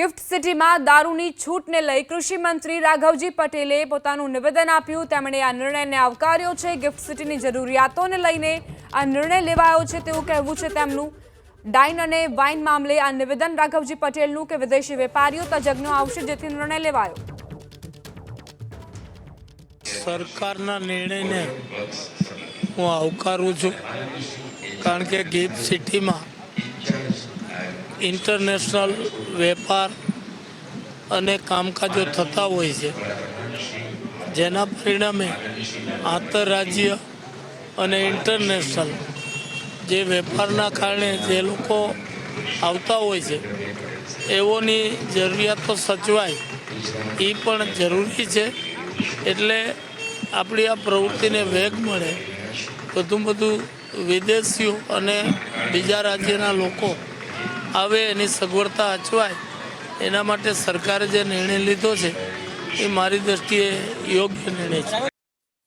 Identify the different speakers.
Speaker 1: Gift સિટીમાં દારૂની છૂટને લઈ કૃષિ મંત્રી રાઘવજી પટેલે પોતાનું નિવેદન આપ્યું. તેમણે આ નિર્ણયને આવકાર્યો છે. ગિફ્ટ સિટીની જરૂરિયાતોને લઈને આ નિર્ણય લેવાયો છે તેવું કહેવું છે તેમનું. ડાઇન અને વાઇન મામલે આ નિવેદન રાઘવજી પટેલનું કે વિદેશી વેપારીઓ તજજ્ઞો આવશે જેથી નિર્ણય લેવાયો.
Speaker 2: સરકારના નિર્ણયને હું આવકારું છું. કારણ કે ગિફ્ટ સિટીમાં ઇન્ટરનેશનલ વેપાર અને કામકાજો થતા હોય છે. જેના પરિણામે આંતરરાજ્ય અને ઇન્ટરનેશનલ જે વેપારના કારણે જે લોકો આવતા હોય છે, એઓની જરૂરિયાતો સચવાય, એ પણ જરૂરી છે. એટલે આપણી આ પ્રવૃત્તિને વેગ મળે, બધું બધું વિદેશીઓ અને બીજા રાજ્યના લોકો આવે એની સગવડતા અચવાય, એના માટે સરકારે જે નિર્ણય લીધો છે, એ મારી દ્રષ્ટિએ યોગ્ય નિર્ણય છે.